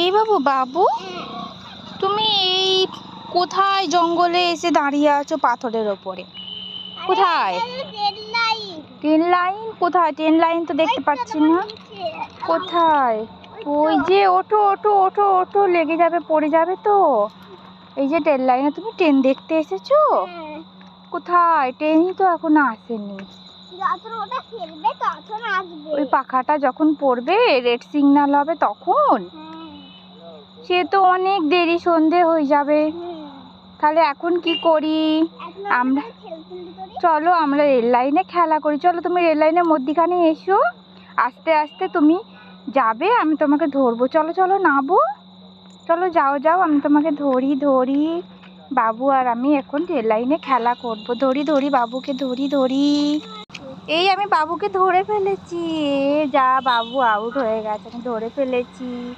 এই বাবু বাবু? তুমি এই কোথায় জঙ্গলে এসে দাঁড়িয়ে আছো পাথরের ওপরে? কোথায়? Train line. কোথায়? ট্রেন লাইন তো দেখতে পাচ্ছি না। কোথায়? ওই যে ওঠো ওঠো ওঠো ওঠো লেগে যাবে পড়ে যাবে তো। এই যে ট্রেন লাইনে তুমি ট্রেন দেখতে এসেছ? কোথায়? ট্রেনই তো এখনও আসেনি। ওই পাখাটা যখন পড়বে রেড সিগন্যাল হবে তখন? সে তো অনেক দেরি সন্ধে হয়ে যাবে। তাহলে এখন কি করি? আমরা- চলো আমরা রেল লাইনে খেলা করি। চলো তুমি রেল লাইনের মধ্যিখানে এসো। আস্তে আস্তে তুমি যাবে আমি তোমাকে ধরবো। চলো চলো নাবো চলো যাও যাও আমি তোমাকে ধরি ধরি। বাবু আর আমি এখন রেল লাইনে খেলা করব। ধরি ধরি বাবুকে ধরি ধরি। এই আমি বাবুকে ধরে ফেলেছি। এ যা বাবু আউট হয়ে গেছে আমি ধরে ফেলেছি।